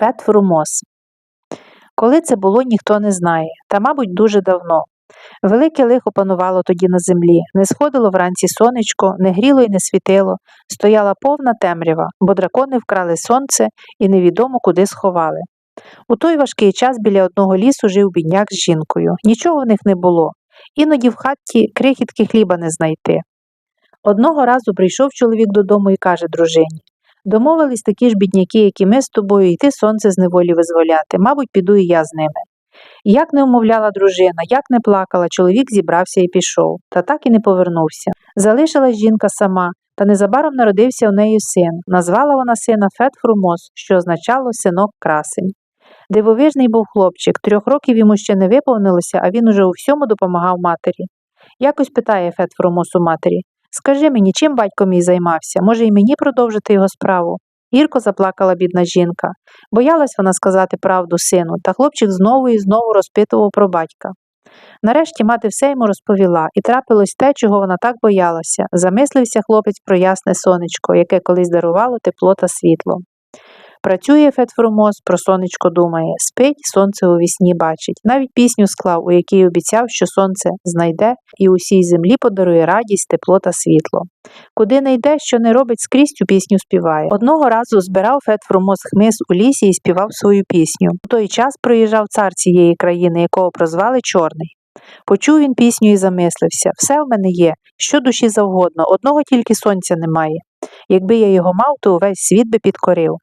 Фет Фрумос. Коли це було, ніхто не знає, та, мабуть, дуже давно. Велике лихо панувало тоді на землі, не сходило вранці сонечко, не гріло й не світило, стояла повна темрява, бо дракони вкрали сонце і невідомо куди сховали. У той важкий час біля одного лісу жив бідняк з жінкою. Нічого в них не було, іноді в хаті крихітки хліба не знайти. Одного разу прийшов чоловік додому і каже дружині Домовились такі ж бідняки, як і ми з тобою, йти сонце з неволі визволяти. Мабуть, піду і я з ними. Як не умовляла дружина, як не плакала, чоловік зібрався і пішов, та так і не повернувся. Залишилась жінка сама, та незабаром народився у неї син. Назвала вона сина Фет Фрумос, що означало синок красень. Дивовижний був хлопчик, трьох років йому ще не виповнилося, а він уже у всьому допомагав матері. Якось питає Фет Фрумос у матері Скажи мені, чим батько мій займався? Може, і мені продовжити його справу? Гірко заплакала бідна жінка. Боялась вона сказати правду сину, та хлопчик знову і знову розпитував про батька. Нарешті мати все йому розповіла, і трапилось те, чого вона так боялася. Замислився хлопець про ясне сонечко, яке колись дарувало тепло та світло. Працює Фетфромос, про сонечко думає, спить, сонце у вісні бачить. Навіть пісню склав, у якій обіцяв, що сонце знайде і усій землі подарує радість, тепло та світло. Куди не йде, що не робить, скрізь цю пісню співає. Одного разу збирав Фетфромос хмиз у лісі і співав свою пісню. У той час проїжджав цар цієї країни, якого прозвали Чорний. Почув він пісню і замислився все в мене є, що душі завгодно, одного тільки сонця немає. Якби я його мав, то увесь світ би підкорив.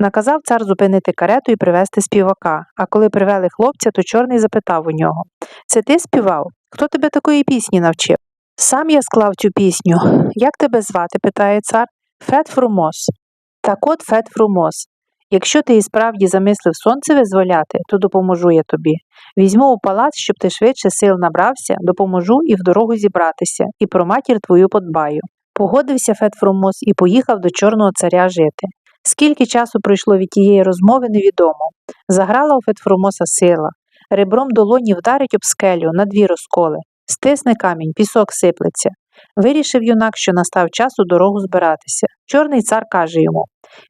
Наказав цар зупинити карету і привезти співака, а коли привели хлопця, то чорний запитав у нього Це ти співав? Хто тебе такої пісні навчив? Сам я склав цю пісню. Як тебе звати? питає цар. Фет Фрумос. Так от Фет Фрумос. Якщо ти і справді замислив сонце визволяти, то допоможу я тобі. Візьму у палац, щоб ти швидше сил набрався, допоможу і в дорогу зібратися, і про матір твою подбаю. Погодився Фет Фрумос і поїхав до Чорного царя жити. Скільки часу пройшло від тієї розмови, невідомо. Заграла у Фетфромоса сила. Ребром долоні вдарить об скелю на дві розколи. Стисне камінь, пісок сиплеться. Вирішив юнак, що настав час у дорогу збиратися. Чорний цар каже йому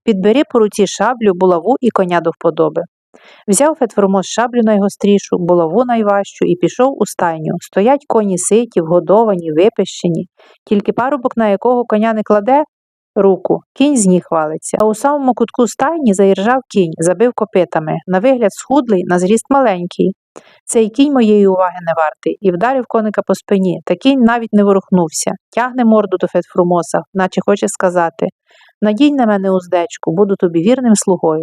Підбери по руці шаблю, булаву і коня до вподоби. Взяв Фетфромос шаблю найгострішу, булаву найважчу і пішов у стайню. Стоять коні ситі, вгодовані, випищені, тільки парубок, на якого коня не кладе, руку, кінь з ніг валиться. А у самому кутку стайні заіржав кінь, забив копитами, на вигляд схудлий, на зріст маленький. Цей кінь моєї уваги не вартий, і вдарив коника по спині, та кінь навіть не ворухнувся, тягне морду до Фетфрумоса, наче хоче сказати Надій на мене уздечку, буду тобі вірним слугою.